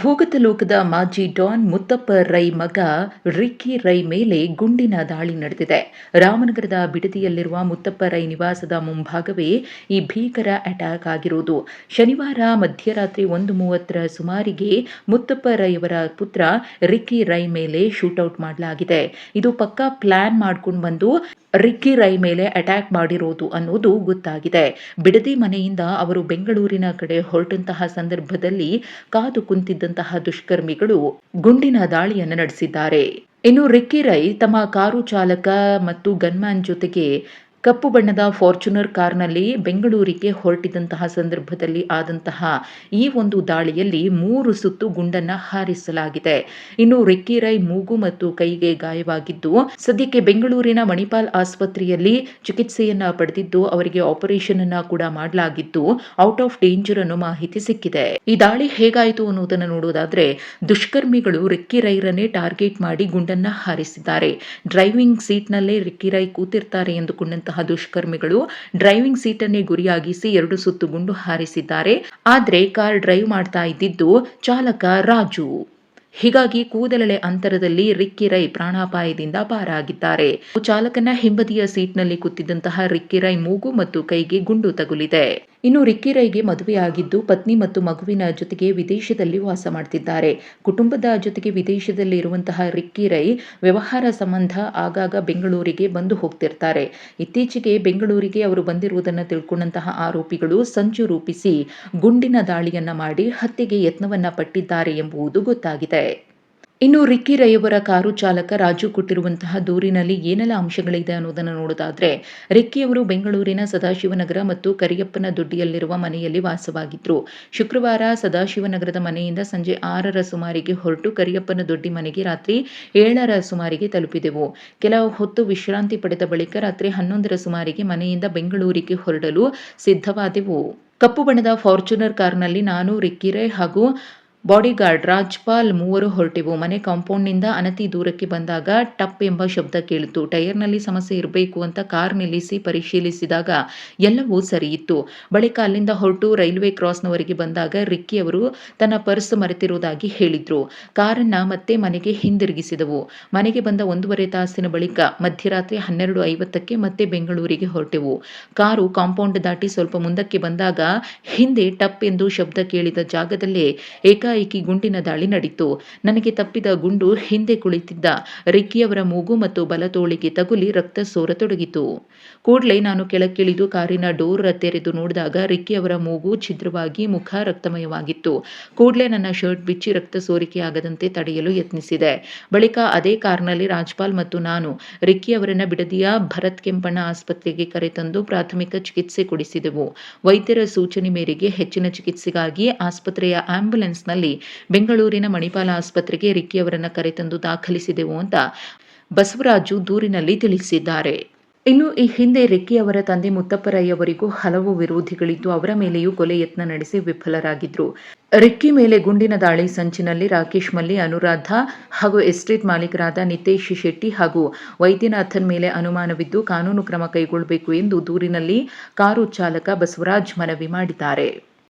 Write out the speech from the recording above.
ಭೂಗತ ಲೋಕದ ಮಾಜಿ ಡಾನ್ ಮುತ್ತಪ್ಪ ರೈ ಮಗ ರಿಕ್ಕಿ ರೈ ಮೇಲೆ ಗುಂಡಿನ ದಾಳಿ ನಡೆದಿದೆ. ರಾಮನಗರದ ಬಿಡದಿಯಲ್ಲಿರುವ ಮುತ್ತಪ್ಪ ರೈ ನಿವಾಸದ ಮುಂಭಾಗವೇ ಈ ಭೀಕರ ಅಟ್ಯಾಕ್ ಆಗಿರುವುದು. ಶನಿವಾರ ಮಧ್ಯರಾತ್ರಿ ಒಂದು ಮೂವತ್ತರ ಸುಮಾರಿಗೆ ಮುತ್ತಪ್ಪ ರೈ ಅವರ ಪುತ್ರ ರಿಕ್ಕಿ ರೈ ಮೇಲೆ ಶೂಟೌಟ್ ಮಾಡಲಾಗಿದೆ. ಇದು ಪಕ್ಕಾ ಪ್ಲಾನ್ ಮಾಡ್ಕೊಂಡು ಬಂದು ರಿಕ್ಕಿ ರೈ ಮೇಲೆ ಅಟ್ಯಾಕ್ ಮಾಡಿರೋದು ಅನ್ನೋದು ಗೊತ್ತಾಗಿದೆ. ಬಿಡದಿ ಮನೆಯಿಂದ ಅವರು ಬೆಂಗಳೂರಿನ ಕಡೆ ಹೊರಟಂತಹ ಸಂದರ್ಭದಲ್ಲಿ ಕಾದು ಕುಂತಿದ್ದಂತಹ ದುಷ್ಕರ್ಮಿಗಳು ಗುಂಡಿನ ದಾಳಿಯನ್ನು ನಡೆಸಿದ್ದಾರೆ. ಇನ್ನು ರಿಕ್ಕಿ ರೈ ತಮ್ಮ ಕಾರು ಚಾಲಕ ಮತ್ತು ಗನ್ಮ್ಯಾನ್ ಜೊತೆಗೆ ಕಪ್ಪು ಬಣ್ಣದ ಫಾರ್ಚುನರ್ ಕಾರ್ನಲ್ಲಿ ಬೆಂಗಳೂರಿಗೆ ಹೊರಟಿದಂತಹ ಸಂದರ್ಭದಲ್ಲಿ ಆದಂತಹ ಈ ಒಂದು ದಾಳಿಯಲ್ಲಿ ಮೂರು ಸುತ್ತು ಗುಂಡನ್ನ ಹಾರಿಸಲಾಗಿದೆ. ಇನ್ನು ರಿಕ್ಕಿ ರೈ ಮೂಗು ಮತ್ತು ಕೈಗೆ ಗಾಯವಾಗಿದ್ದು, ಸದ್ಯಕ್ಕೆ ಬೆಂಗಳೂರಿನ ಮಣಿಪಾಲ್ ಆಸ್ಪತ್ರೆಯಲ್ಲಿ ಚಿಕಿತ್ಸೆಯನ್ನ ಪಡೆದಿದ್ದು, ಅವರಿಗೆ ಆಪರೇಷನ್ ಅನ್ನ ಕೂಡ ಮಾಡಲಾಗಿದ್ದು, ಔಟ್ ಆಫ್ ಡೇಂಜರ್ ಅನ್ನೋ ಮಾಹಿತಿ ಸಿಕ್ಕಿದೆ. ಈ ದಾಳಿ ಹೇಗಾಯಿತು ಅನ್ನೋದನ್ನು ನೋಡೋದಾದ್ರೆ, ದುಷ್ಕರ್ಮಿಗಳು ರಿಕ್ಕಿ ರೈರನ್ನೇ ಟಾರ್ಗೆಟ್ ಮಾಡಿ ಗುಂಡನ್ನ ಹಾರಿಸಿದ್ದಾರೆ. ಡ್ರೈವಿಂಗ್ ಸೀಟ್ನಲ್ಲೇ ರಿಕ್ಕಿ ರೈ ಕೂತಿರ್ತಾರೆ ಎಂದುಕೊಂಡಂತಹ ದುಷ್ಕರ್ಮಿಗಳು ಡ್ರೈವಿಂಗ್ ಸೀಟನ್ನೇ ಗುರಿಯಾಗಿಸಿ ಎರಡು ಸುತ್ತು ಗುಂಡು ಹಾರಿಸಿದ್ದಾರೆ. ಆದ್ರೆ ಕಾರ್ ಡ್ರೈವ್ ಮಾಡ್ತಾ ಇದ್ದಿದ್ದು ಚಾಲಕ ರಾಜು. ಹೀಗಾಗಿ ಕೂದಲೆಳೆ ಅಂತರದಲ್ಲಿ ರಿಕ್ಕಿ ರೈ ಪ್ರಾಣಾಪಾಯದಿಂದ ಪಾರಾಗಿದ್ದಾರೆ. ಚಾಲಕನ ಹಿಂಬದಿಯ ಸೀಟ್ನಲ್ಲಿ ಕೂತಿದ್ದಂತಹ ರಿಕ್ಕಿ ರೈ ಮೂಗು ಮತ್ತು ಕೈಗೆ ಗುಂಡು ತಗುಲಿದೆ. ಇನ್ನು ರಿಕ್ಕಿ ರೈಗೆ ಮದುವೆಯಾಗಿದ್ದು ಪತ್ನಿ ಮತ್ತು ಮಗುವಿನ ಜೊತೆಗೆ ವಿದೇಶದಲ್ಲಿ ವಾಸ ಮಾಡ್ತಿದ್ದಾರೆ. ಕುಟುಂಬದ ಜೊತೆಗೆ ವಿದೇಶದಲ್ಲಿ ಇರುವಂತಹ ರಿಕ್ಕಿ ರೈ ವ್ಯವಹಾರ ಸಂಬಂಧ ಆಗಾಗ ಬೆಂಗಳೂರಿಗೆ ಬಂದು ಹೋಗ್ತಿರ್ತಾರೆ. ಇತ್ತೀಚೆಗೆ ಬೆಂಗಳೂರಿಗೆ ಅವರು ಬಂದಿರುವುದನ್ನು ತಿಳ್ಕೊಂಡಂತಹ ಆರೋಪಿಗಳು ಸಂಚು ರೂಪಿಸಿ ಗುಂಡಿನ ದಾಳಿಯನ್ನ ಮಾಡಿ ಹತ್ಯೆಗೆ ಯತ್ನವನ್ನ ಪಟ್ಟಿದ್ದಾರೆ ಎಂಬುದು ಗೊತ್ತಾಗಿದೆ. ಇನ್ನು ರಿಕ್ಕಿ ರೈಯವರ ಕಾರು ಚಾಲಕ ರಾಜು ಕೊಟ್ಟಿರುವಂತಹ ದೂರಿನಲ್ಲಿ ಏನೆಲ್ಲ ಅಂಶಗಳಿದೆ ಅನ್ನೋದನ್ನು ನೋಡೋದಾದ್ರೆ, ರಿಕ್ಕಿಯವರು ಬೆಂಗಳೂರಿನ ಸದಾಶಿವನಗರ ಮತ್ತು ಕರಿಯಪ್ಪನ ದೊಡ್ಡಿಯಲ್ಲಿರುವ ಮನೆಯಲ್ಲಿ ವಾಸವಾಗಿದ್ರು. ಶುಕ್ರವಾರ ಸದಾಶಿವನಗರದ ಮನೆಯಿಂದ ಸಂಜೆ ಆರರ ಸುಮಾರಿಗೆ ಹೊರಟು ಕರಿಯಪ್ಪನ ದೊಡ್ಡಿ ಮನೆಗೆ ರಾತ್ರಿ ಏಳರ ಸುಮಾರಿಗೆ ತಲುಪಿದೆವು. ಕೆಲವು ಹೊತ್ತು ವಿಶ್ರಾಂತಿ ಪಡೆದ ಬಳಿಕ ರಾತ್ರಿ ಹನ್ನೊಂದರ ಸುಮಾರಿಗೆ ಮನೆಯಿಂದ ಬೆಂಗಳೂರಿಗೆ ಹೊರಡಲು ಸಿದ್ಧವಾದೆವು. ಕಪ್ಪು ಬಣ್ಣದ ಫಾರ್ಚುನರ್ ಕಾರ್ನಲ್ಲಿ ನಾನು ರಿಕ್ಕಿರೈ ಹಾಗೂ ಬಾಡಿಗಾರ್ಡ್ ರಾಜ್ಪಾಲ್ ಮೂವರು ಹೊರಟಿವು. ಮನೆ ಕಾಂಪೌಂಡ್ನಿಂದ ಅನತಿ ದೂರಕ್ಕೆ ಬಂದಾಗ ಟಪ್ ಎಂಬ ಶಬ್ದ ಕೇಳಿತು. ಟೈರ್ನಲ್ಲಿ ಸಮಸ್ಯೆ ಇರಬೇಕು ಅಂತ ಕಾರ್ ನಿಲ್ಲಿಸಿ ಪರಿಶೀಲಿಸಿದಾಗ ಎಲ್ಲವೂ ಸರಿಯಿತ್ತು ಬಳಿಕ ಅಲ್ಲಿಂದ ಹೊರಟು ರೈಲ್ವೆ ಕ್ರಾಸ್ನವರೆಗೆ ಬಂದಾಗ ರಿಕ್ಕಿ ಅವರು ತನ್ನ ಪರ್ಸ್ ಮರೆತಿರುವುದಾಗಿ ಹೇಳಿದ್ರು. ಕಾರನ್ನ ಮತ್ತೆ ಮನೆಗೆ ಹಿಂದಿರುಗಿಸಿದವು. ಮನೆಗೆ ಬಂದ ಒಂದೂವರೆ ತಾಸಿನ ಬಳಿಕ ಮಧ್ಯರಾತ್ರಿ ಹನ್ನೆರಡು ಐವತ್ತಕ್ಕೆ ಮತ್ತೆ ಬೆಂಗಳೂರಿಗೆ ಹೊರಟೆವು. ಕಾರು ಕಾಂಪೌಂಡ್ ದಾಟಿ ಸ್ವಲ್ಪ ಮುಂದಕ್ಕೆ ಬಂದಾಗ ಹಿಂದೆ ಟಪ್ ಎಂದು ಶಬ್ದ ಕೇಳಿದ ಜಾಗದಲ್ಲೇ ಏಕ ಏಕಾಏಕಿ ಗುಂಡಿನ ದಾಳಿ ನಡೆಯಿತು ನನಗೆ ತಪ್ಪಿದ ಗುಂಡು ಹಿಂದೆ ಕುಳಿತಿದ್ದ ರಿಕ್ಕಿಯವರ ಮೂಗು ಮತ್ತು ಬಲತೋಳಿಗೆ ತಗುಲಿ ರಕ್ತ ಸೋರತೊಡಗಿತು. ಕೂಡಲೇ ನಾನು ಕೆಳಕ್ಕಿಳಿದು ಕಾರಿನ ಡೋರ್ ತೆರೆದು ನೋಡಿದಾಗ ರಿಕ್ಕಿಯವರ ಮೂಗು ಛಿದ್ರವಾಗಿ ಮುಖ ರಕ್ತಮಯವಾಗಿತ್ತು. ಕೂಡಲೇ ನನ್ನ ಶರ್ಟ್ ಬಿಚ್ಚಿ ರಕ್ತ ಸೋರಿಕೆಯಾಗದಂತೆ ತಡೆಯಲು ಯತ್ನಿಸಿದೆ. ಬಳಿಕ ಅದೇ ಕಾರ್ನಲ್ಲಿ ರಾಜ್ಪಾಲ್ ಮತ್ತು ನಾನು ರಿಕ್ಕಿಯವರನ್ನ ಬಿಡದಿಯ ಭರತ್ ಕೆಂಪಣ್ಣ ಆಸ್ಪತ್ರೆಗೆ ಕರೆತಂದು ಪ್ರಾಥಮಿಕ ಚಿಕಿತ್ಸೆ ಕೊಡಿಸಿದೆವು. ವೈದ್ಯರ ಸೂಚನೆ ಮೇರೆಗೆ ಹೆಚ್ಚಿನ ಚಿಕಿತ್ಸೆಗಾಗಿ ಆಸ್ಪತ್ರೆಯ ಆಂಬ್ಯುಲೆನ್ಸ್ನಲ್ಲಿ ಬೆಂಗಳೂರಿನ ಮಣಿಪಾಲ ಆಸ್ಪತ್ರೆಗೆ ರಿಕ್ಕಿ ಅವರನ್ನು ಕರೆತಂದು ದಾಖಲಿಸಿದೆವು ಅಂತ ಬಸವರಾಜು ದೂರಿನಲ್ಲಿ ತಿಳಿಸಿದ್ದಾರೆ. ಇನ್ನು ಈ ಹಿಂದೆ ರೆಕ್ಕಿ ಅವರ ತಂದೆ ಮುತ್ತಪ್ಪರಯ್ಯವರಿಗೂ ಹಲವು ವಿರೋಧಿಗಳಿದ್ದು ಅವರ ಮೇಲೆಯೂ ಕೊಲೆ ಯತ್ನ ನಡೆಸಿ ವಿಫಲರಾಗಿದ್ರು. ರೆಕ್ಕಿ ಮೇಲೆ ಗುಂಡಿನ ದಾಳಿ ಸಂಚಿನಲ್ಲಿ ರಾಕೇಶ್ ಮಲ್ಲಿ, ಅನುರಾಧ ಹಾಗೂ ಎಸ್ಟೇಟ್ ಮಾಲೀಕರಾದ ನಿತೇಶ್ ಶೆಟ್ಟಿ ಹಾಗೂ ವೈದ್ಯನಾಥನ್ ಮೇಲೆ ಅನುಮಾನವಿದ್ದು ಕಾನೂನು ಕ್ರಮ ಕೈಗೊಳ್ಳಬೇಕು ಎಂದು ದೂರಿನಲ್ಲಿ ಕಾರು ಚಾಲಕ ಬಸವರಾಜ್ ಮನವಿ ಮಾಡಿದ್ದಾರೆ.